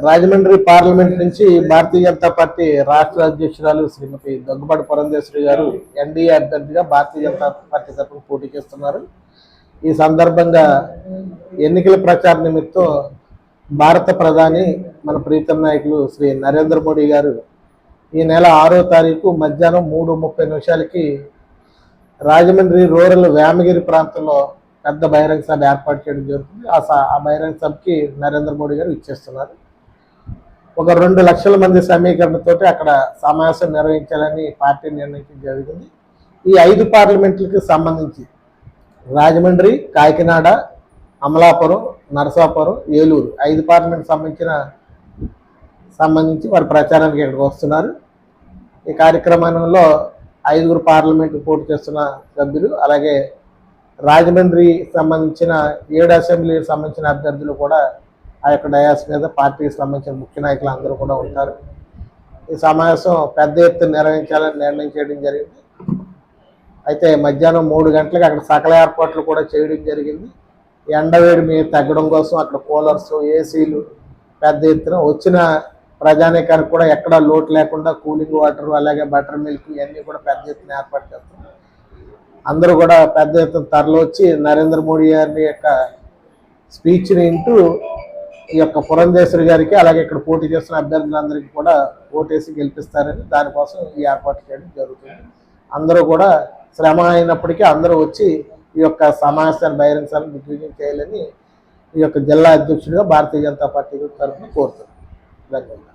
Rajahmundry parliament నుంచి Bharatiya Janata party రాష్ట్ర అధ్యక్షురాలు శ్రీమతి దగ్గుబాటి పురంధేశ్వరి గారు ఎన్డీఏ అభ్యర్థిగా భారతీయ జనతా పార్టీ తరఫున పోటీ చేస్తున్నారు. ఈ సందర్భంగా ఎన్నికల ప్రచార నిమిత్తం భారత ప్రధాని మన ప్రీతం నాయకులు శ్రీ నరేంద్ర మోడీ గారు ఈ నెల ఆరో తారీఖు మధ్యాహ్నం మూడు ముప్పై నిమిషాలకి రాజమండ్రి రూరల్ వేమగిరి ప్రాంతంలో పెద్ద బహిరంగ సభ ఏర్పాటు చేయడం జరుగుతుంది. ఆ స- ఆ బహిరంగ సభకి నరేంద్ర మోడీ గారు ఇచ్చేస్తున్నారు. ఒక రెండు లక్షల మంది సమీకరణతోటి అక్కడ సమావేశం నిర్వహించాలని పార్టీ నిర్ణయించడం జరిగింది. ఈ ఐదు పార్లమెంట్లకు సంబంధించి రాజమండ్రి కాకినాడ అమలాపురం నరసాపురం ఏలూరు ఐదు పార్లమెంట్ సంబంధించిన సంబంధించి వారు ప్రచారానికి ఇక్కడికి వస్తున్నారు. ఈ కార్యక్రమంలో ఐదుగురు పార్లమెంట్ పోటీ చేస్తున్న సభ్యులు అలాగే రాజమండ్రి సంబంధించిన ఏడు అసెంబ్లీకి సంబంధించిన అభ్యర్థులు కూడా ఆ యొక్క డయాస్ మీద పార్టీకి సంబంధించిన ముఖ్య నాయకులు అందరూ కూడా ఉంటారు. ఈ సమావేశం పెద్ద ఎత్తున నిర్వహించాలని నిర్ణయం చేయడం జరిగింది. అయితే మధ్యాహ్నం మూడు గంటలకు అక్కడ సకల ఏర్పాట్లు కూడా చేయడం జరిగింది. ఎండవేడి మీద తగ్గడం కోసం అక్కడ కూలర్స్ ఏసీలు పెద్ద ఎత్తున వచ్చిన ప్రజానీకానికి కూడా ఎక్కడా లోటు లేకుండా కూలింగ్ వాటర్ అలాగే బటర్ మిల్క్ ఇవన్నీ కూడా పెద్ద ఎత్తున ఏర్పాటు చేస్తారు. అందరూ కూడా పెద్ద ఎత్తున తరలి వచ్చి నరేంద్ర మోడీ గారి యొక్క స్పీచ్ని వింటూ ఈ యొక్క పురంధేశ్వరి గారికి అలాగే ఇక్కడ పోటీ చేస్తున్న అభ్యర్థులందరికీ కూడా ఓటేసి గెలిపిస్తారని దానికోసం ఈ ఏర్పాటు చేయడం జరుగుతుంది. అందరూ కూడా శ్రమ అయినప్పటికీ అందరూ వచ్చి ఈ యొక్క సమావేశాన్ని బహిరంగ సభను దిగ్విజయం చేయాలని ఈ యొక్క జిల్లా అధ్యక్షుడిగా భారతీయ జనతా పార్టీ తరఫున కోరుతున్నాను ధన్యవాదాలు.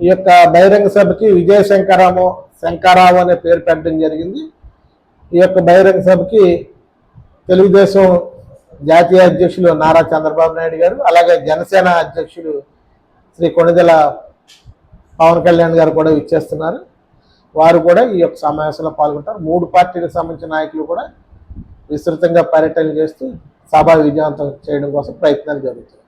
ఈ యొక్క బహిరంగ సభకి విజయ శంకరాము శంకరావు అనే పేరు పెట్టడం జరిగింది. ఈ యొక్క బహిరంగ సభకి తెలుగుదేశం జాతీయ అధ్యక్షులు నారా చంద్రబాబు నాయుడు గారు అలాగే జనసేన అధ్యక్షులు శ్రీ కొణిదెల పవన్ కళ్యాణ్ గారు కూడా ఇచ్చేస్తున్నారు వారు కూడా ఈ యొక్క సమావేశంలో పాల్గొంటారు. మూడు పార్టీలకు సంబంధించిన నాయకులు కూడా విస్తృతంగా పర్యటన చేస్తూ సభ విజయవంతం చేయడం కోసం ప్రయత్నాలు జరుగుతున్నాయి.